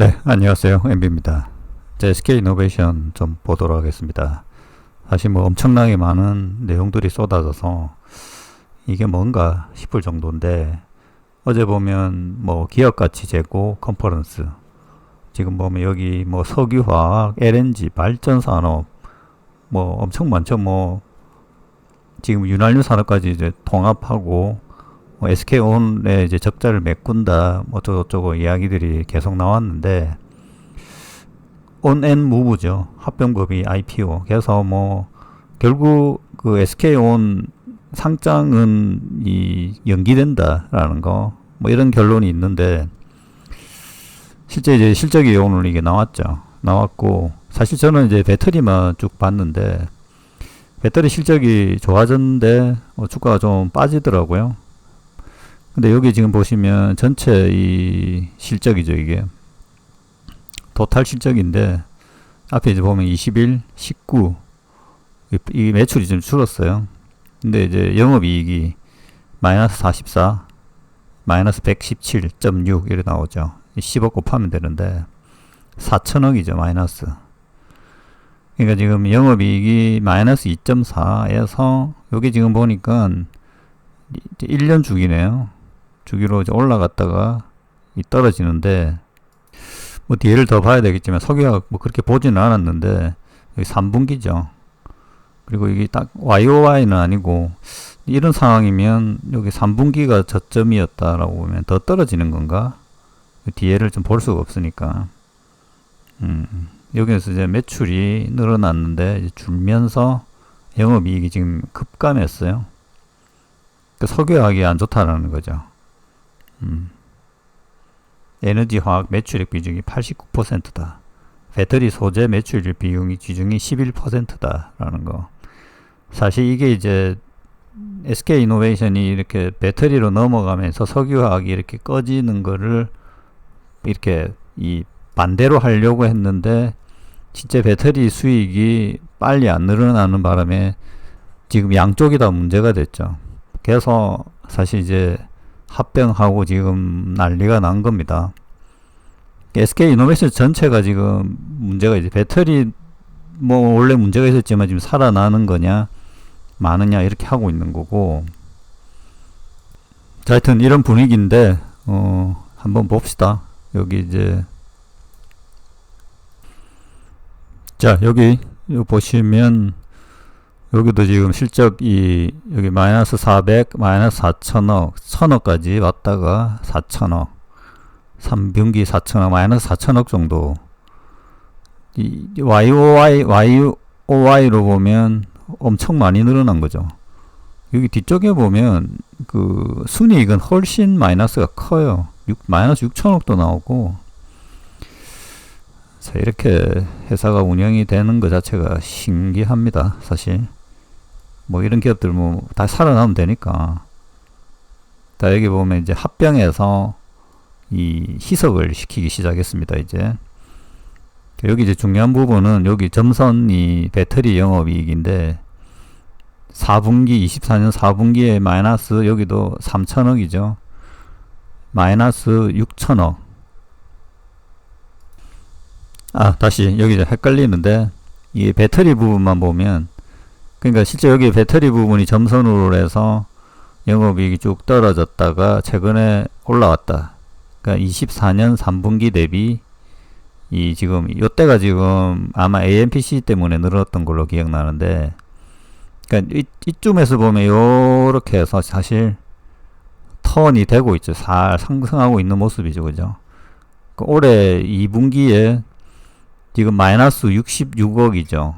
네, 안녕하세요. MB입니다. SK 이노베이션 좀 보도록 하겠습니다. 사실 뭐 엄청나게 많은 내용들이 쏟아져서 이게 뭔가 싶을 정도인데 어제 보면 뭐 기업 가치 재고 컨퍼런스 지금 보면 여기 뭐 석유화학, LNG, 발전 산업 뭐 엄청 많죠. 뭐 지금 윤활유 산업까지 이제 통합하고 뭐 SK온에 이제 적자를 메꾼다 뭐 저쩌고 이야기들이 계속 나왔는데 온앤 무브죠. 합병법이 IPO 그래서 뭐 결국 그 SK온 상장은 이 연기된다라는 거 뭐 이런 결론이 있는데 실제 이제 실적이 오늘 이게 나왔죠. 나왔고 사실 저는 이제 배터리만 쭉 봤는데 배터리 실적이 좋아졌는데 어, 주가가 좀 빠지더라고요. 근데 여기 지금 보시면 전체 이 실적이죠, 이게. 토탈 실적인데, 앞에 이제 보면 21, 19, 이 매출이 좀 줄었어요. 근데 이제 영업이익이 마이너스 44, 마이너스 117.6 이렇게 나오죠. 10억 곱하면 되는데, 4천억이죠, 마이너스. 그러니까 지금 영업이익이 마이너스 2.4에서, 여기 지금 보니까 1년 주기네요. 주기로 이제 올라갔다가 떨어지는데 뭐 뒤를 더 봐야 되겠지만 석유가 뭐 그렇게 보지는 않았는데 여기 3분기죠. 그리고 이게 딱 YOY는 아니고 이런 상황이면 여기 3분기가 저점이었다라고 보면 더 떨어지는 건가? 그 뒤에를 좀 볼 수가 없으니까. 음, 여기에서 이제 매출이 늘어났는데 줄면서 영업이익이 지금 급감했어요. 그 석유화학이 안 좋다라는 거죠. 음. 에너지 화학 매출액 비중이 89%다. 배터리 소재 매출률 비용이 비중이 11%다라는 거. 사실 이게 이제 SK 이노베이션이 이렇게 배터리로 넘어가면서 석유화학이 이렇게 꺼지는 거를 이렇게 이 반대로 하려고 했는데 진짜 배터리 수익이 빨리 안 늘어나는 바람에 지금 양쪽이 다 문제가 됐죠. 그래서 사실 이제 합병하고 지금 난리가 난 겁니다. SK 이노베이션 전체가 지금 문제가 이제 배터리 뭐 원래 문제가 있었지만 지금 살아나는 거냐 많으냐 이렇게 하고 있는 거고. 자 하여튼 이런 분위기인데 어 한번 봅시다. 여기 이제 자 여기 보시면 여기도 지금 실적 이 여기 마이너스 400, 마이너스 4천억, 1000억까지 왔다가 4천억, 3분기 4천억, 마이너스 4천억 정도. 이 YOY, YOY로 보면 엄청 많이 늘어난 거죠. 여기 뒤쪽에 보면 그 순이익은 훨씬 마이너스가 커요. 6, 마이너스 6천억도 나오고. 자, 이렇게 회사가 운영이 되는 것 자체가 신기합니다, 사실. 뭐 이런 기업들 뭐다 살아나면 되니까. 자, 여기 보면 이제 합병해서 이 희석을 시키기 시작했습니다, 이제. 여기 이제 중요한 부분은 여기 점선이 배터리 영업이익인데 4분기 24년 4분기에 마이너스 여기도 3천억이죠. 마이너스 6천억. 아 다시 여기 헷갈리는데 이 배터리 부분만 보면 그러니까 실제 여기 배터리 부분이 점선으로 해서 영업이익이 쭉 떨어졌다가 최근에 올라왔다. 그러니까 24년 3분기 대비 이 지금 요때가 지금 아마 AMPC 때문에 늘었던 걸로 기억나는데 그러니까 이, 이쯤에서 보면 요렇게 해서 사실 턴이 되고 있죠. 살 상승하고 있는 모습이죠. 그죠? 그 올해 2분기에 지금 마이너스 66억이죠.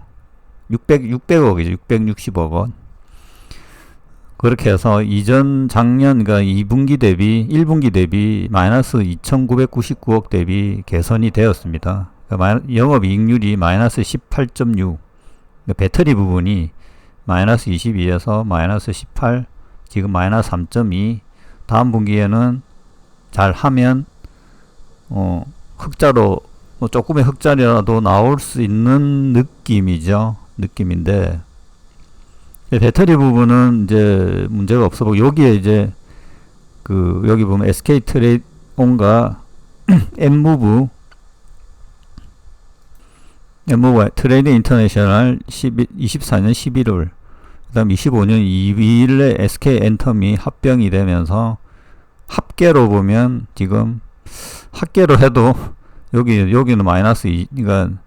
600, 600억이죠. 660억 원. 그렇게 해서 이전 작년, 그러니까 2분기 대비, 1분기 대비 마이너스 2,999억 대비 개선이 되었습니다. 그러니까 영업이익률이 마이너스 18.6. 그러니까 배터리 부분이 마이너스 22에서 마이너스 18, 지금 마이너스 3.2. 다음 분기에는 잘 하면, 어, 흑자로, 뭐 조금의 흑자리라도 나올 수 있는 느낌이죠. 느낌인데 배터리 부분은 이제 문제가 없어 보고 여기에 이제 그 여기 보면 SK 트레이온과 엠무브 뭐 트레이드 인터내셔널 11, 24년 11월 그 다음 25년 2일에 SK 엔텀이 합병이 되면서 합계로 보면 지금 합계로 해도 여기 여기는 마이너스 2 그러니까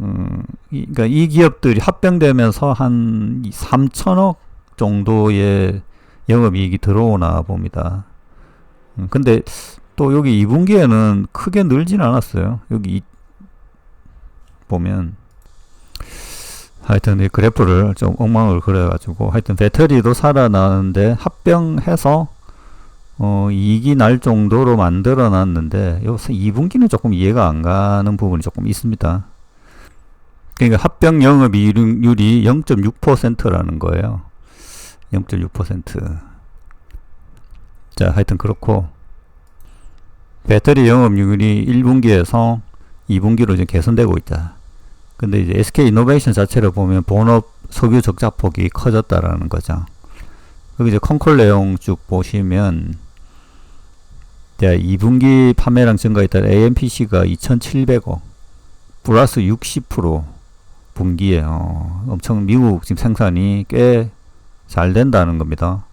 음, 이, 그러니까 이 기업들이 합병되면서 한 3천억 정도의 영업이익이 들어오나 봅니다. 음, 근데 또 여기 2분기에는 크게 늘진 않았어요. 여기 이, 보면 하여튼 이 그래프를 좀 엉망을 그려가지고 하여튼 배터리도 살아나는데 합병해서 어, 이익이 날 정도로 만들어 놨는데 여기서 2분기는 조금 이해가 안 가는 부분이 조금 있습니다. 그러니까 합병 영업 이익률이 0.6%라는 거예요. 0.6%. 자, 하여튼 그렇고 배터리 영업률이 1분기에서 2분기로 이제 개선되고 있다. 근데 이제 SK 이노베이션 자체를 보면 본업 석유 적자 폭이 커졌다라는 거죠. 여기 이제 컨콜 내용 쭉 보시면 자, 2분기 판매량 증가에 따라 AMPC가 2,700억 플러스 60% 분기에 어, 엄청 미국 지금 생산이 꽤 잘 된다는 겁니다.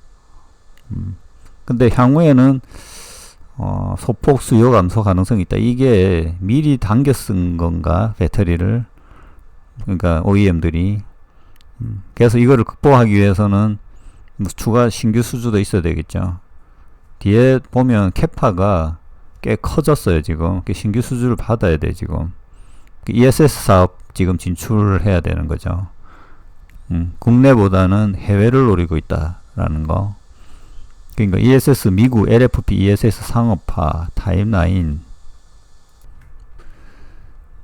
음. 근데 향후에는 어, 소폭 수요 감소 가능성이 있다. 이게 미리 당겨 쓴 건가 배터리를 그러니까 OEM들이 음. 그래서 이거를 극복하기 위해서는 뭐 추가 신규 수주도 있어야 되겠죠. 뒤에 보면 캐파가 꽤 커졌어요 지금 신규 수주를 받아야 돼 지금 ESS 사업 지금 진출을 해야 되는 거죠. 음, 국내보다는 해외를 노리고 있다라는 거. 그러니까 ESS 미국 LFP ESS 상업화 타임라인.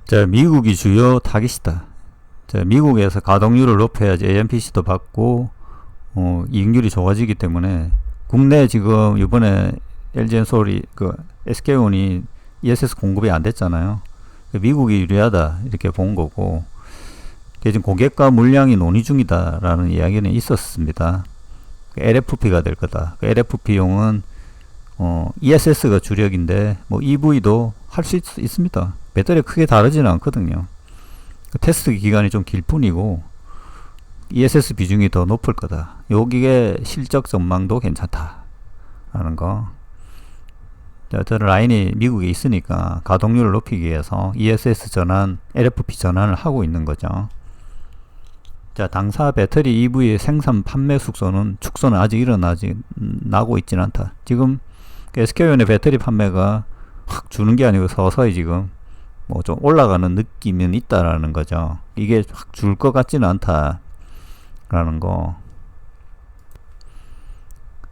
자, 미국이 주요 타깃이다. 자, 미국에서 가동률을 높여야지 AMPC도 받고 어, 이익률이 좋아지기 때문에 국내 지금 이번에 LG엔 솔이 그 SK온이 ESS 공급이 안 됐잖아요. 미국이 유리하다 이렇게 본 거고 지금 고객과 물량이 논의 중이다라는 이야기는 있었습니다. LFP가 될 거다. LFP용은 어, ESS가 주력인데 뭐 EV도 할 수 있습니다. 배터리 크게 다르지는 않거든요. 그 테스트 기간이 좀 길 뿐이고 ESS 비중이 더 높을 거다. 여기에 실적 전망도 괜찮다라는 거. 자, 저는 라인이 미국에 있으니까 가동률을 높이기 위해서 ESS 전환, LFP 전환을 하고 있는 거죠. 자, 당사 배터리 EV의 생산 판매 숙소는 축소는 아직 일어나지 나고 있지는 않다. 지금 SK온의 배터리 판매가 확 주는 게 아니고 서서히 지금 뭐 좀 올라가는 느낌은 있다라는 거죠. 이게 확 줄 것 같지는 않다라는 거.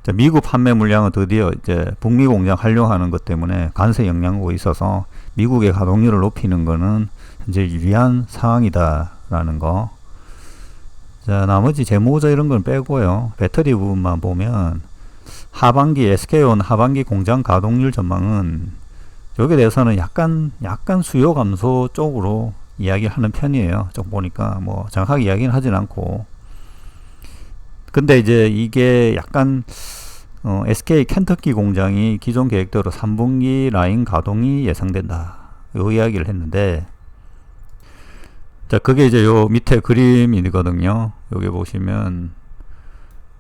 자, 미국 판매 물량은 드디어 이제 북미 공장 활용하는 것 때문에 관세 영향이 있어서 미국의 가동률을 높이는 거는 현재 유리한 상황이다라는 거. 자, 나머지 재무자 이런 건 빼고요. 배터리 부분만 보면 하반기 SK온 하반기 공장 가동률 전망은 여기에 대해서는 약간 약간 수요 감소 쪽으로 이야기하는 편이에요. 좀 보니까 뭐 정확하게 이야기는 하진 않고 근데 이제 이게 약간 어, SK 켄터키 공장이 기존 계획대로 3분기 라인 가동이 예상된다. 요 이야기를 했는데 자, 그게 이제 요 밑에 그림이거든요. 여기 보시면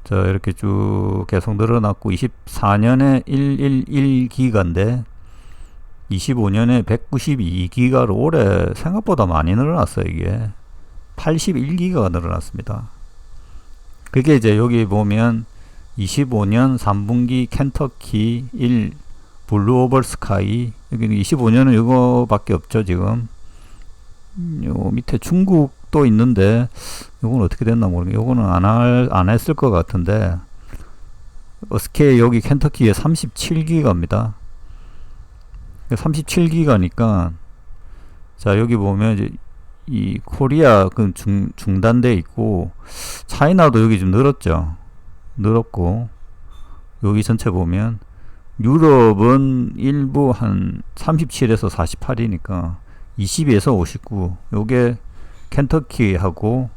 자, 이렇게 쭉 계속 늘어났고 24년에 111기가인데 25년에 192기가로 올해 생각보다 많이 늘어났어요, 이게. 81기가가 늘어났습니다. 그게 이제 여기 보면 25년 3분기 켄터키 1 블루 오버 스카이 여기 25년은 이거밖에 없죠 지금. 요 밑에 중국도 있는데 이건 어떻게 됐나 모르겠 요거는 안, 할, 안 했을 것 같은데 어스케 여기 켄터키에 37기가입니다. 37기가니까 자 여기 보면 이제 이 코리아 그 중, 중단돼 있고 차이나도 여기 좀 늘었죠. 늘었고 여기 전체 보면 유럽은 일부 한 37에서 48이니까 22에서 59 요게 켄터키하고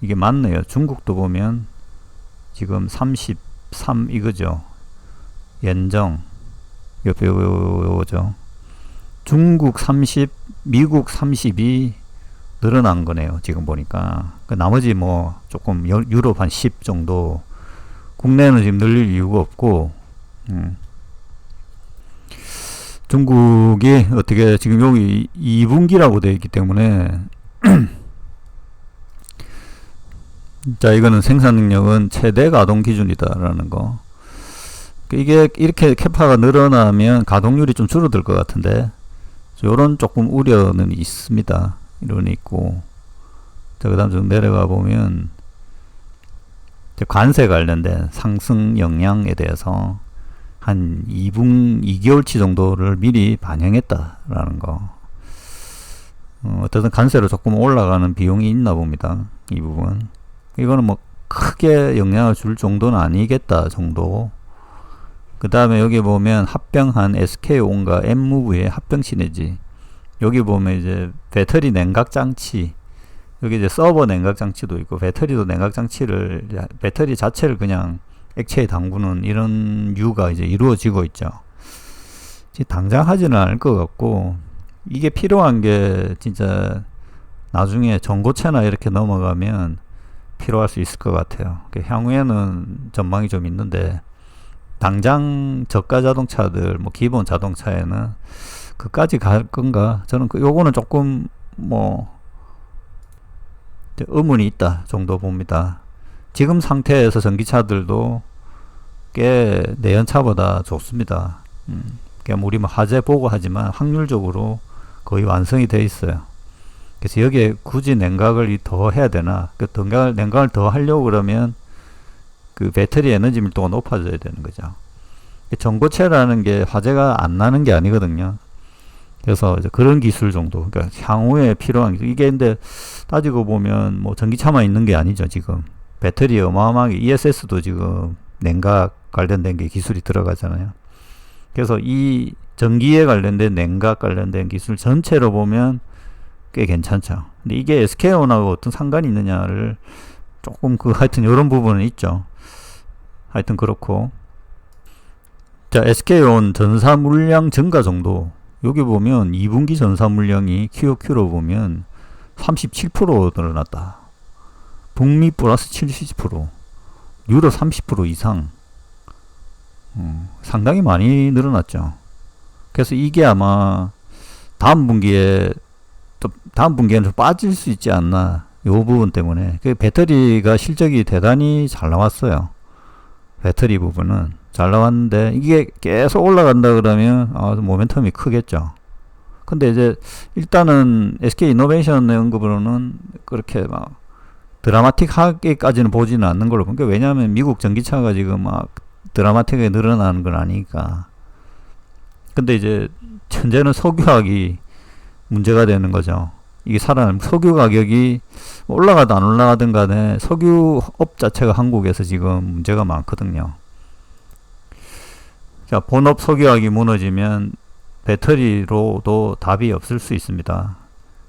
이게 맞네요. 중국도 보면 지금 33 이거죠. 연정 옆에 요죠. 중국 30, 미국 32, 늘어난 거네요. 지금 보니까. 그 나머지 뭐 조금 여- 유럽 한 10 정도 국내는 지금 늘릴 이유가 없고 음. 중국이 어떻게 지금 여기 2분기라고 되어 있기 때문에 자 이거는 생산 능력은 최대 가동 기준이다라는 거. 이게 이렇게 캐파가 늘어나면 가동률이 좀 줄어들 것 같은데 요런 조금 우려는 있습니다. 이런 있고. 자 그 다음 좀 내려가 보면 관세 관련된 상승 영향에 대해서 한 2분 2개월치 정도를 미리 반영했다라는 거. 어, 어쨌든 관세로 조금 올라가는 비용이 있나 봅니다. 이 부분. 이거는 뭐 크게 영향을 줄 정도는 아니겠다 정도. 그 다음에 여기 보면 합병한 SK온과 M무브의 합병 시내지. 여기 보면 이제 배터리 냉각 장치. 여기 이제 서버 냉각 장치도 있고 배터리도 냉각 장치를 배터리 자체를 그냥 액체에 담그는 이런 유가 이제 이루어지고 있죠. 당장 하지는 않을 것 같고 이게 필요한 게 진짜 나중에 전고체나 이렇게 넘어가면 필요할 수 있을 것 같아요. 그 향후에는 전망이 좀 있는데 당장 저가 자동차들 뭐 기본 자동차에는 그까지 갈 건가? 저는 그 요거는 조금 뭐 의문이 있다 정도 봅니다. 지금 상태에서 전기차들도 꽤 내연차보다 좋습니다. 음, 그냥 우리 뭐 화재 보고 하지만 확률적으로 거의 완성이 돼 있어요. 그래서 여기에 굳이 냉각을 이더 해야 되나? 그 냉각을, 냉각을 더 하려고 그러면 그 배터리 에너지 밀도가 높아져야 되는 거죠. 전고체라는 게 화재가 안 나는 게 아니거든요. 그래서 이제 그런 기술 정도, 그러니까 향후에 필요한 기술. 이게 근데 따지고 보면 뭐 전기차만 있는 게 아니죠 지금. 배터리 어마어마하게 ESS도 지금 냉각 관련된 게 기술이 들어가잖아요. 그래서 이 전기에 관련된 냉각 관련된 기술 전체로 보면 꽤 괜찮죠. 근데 이게 SK온하고 어떤 상관이 있느냐를 조금 그 하여튼 이런 부분은 있죠. 하여튼 그렇고 자 SK온 전사 물량 증가 정도 여기 보면 2분기 전사 물량이 QOQ로 보면 37% 늘어났다. 북미 플러스 70%, 유럽 30% 이상, 음, 상당히 많이 늘어났죠. 그래서 이게 아마 다음 분기에 또 다음 분기에는 좀 빠질 수 있지 않나 이 부분 때문에 그 배터리가 실적이 대단히 잘 나왔어요. 배터리 부분은 잘 나왔는데 이게 계속 올라간다 그러면 아, 모멘텀이 크겠죠. 근데 이제 일단은 SK 이노베이션의 언급으로는 그렇게 막 드라마틱하게까지는 보지는 않는 걸로 보니까 왜냐하면 미국 전기차가 지금 막 드라마틱하게 늘어나는 건 아니니까. 근데 이제 현재는 석유학이 문제가 되는 거죠. 이게 살아남 석유 가격이 올라가든 안 올라가든 간에 석유업 자체가 한국에서 지금 문제가 많거든요. 자, 본업 석유학이 무너지면 배터리로도 답이 없을 수 있습니다.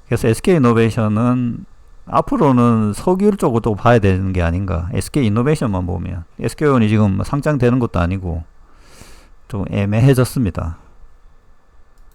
그래서 SK이노베이션은 앞으로는 석유 쪽으로 봐야 되는 게 아닌가. SK 이노베이션만 보면. SK온이 지금 상장되는 것도 아니고 좀 애매해졌습니다.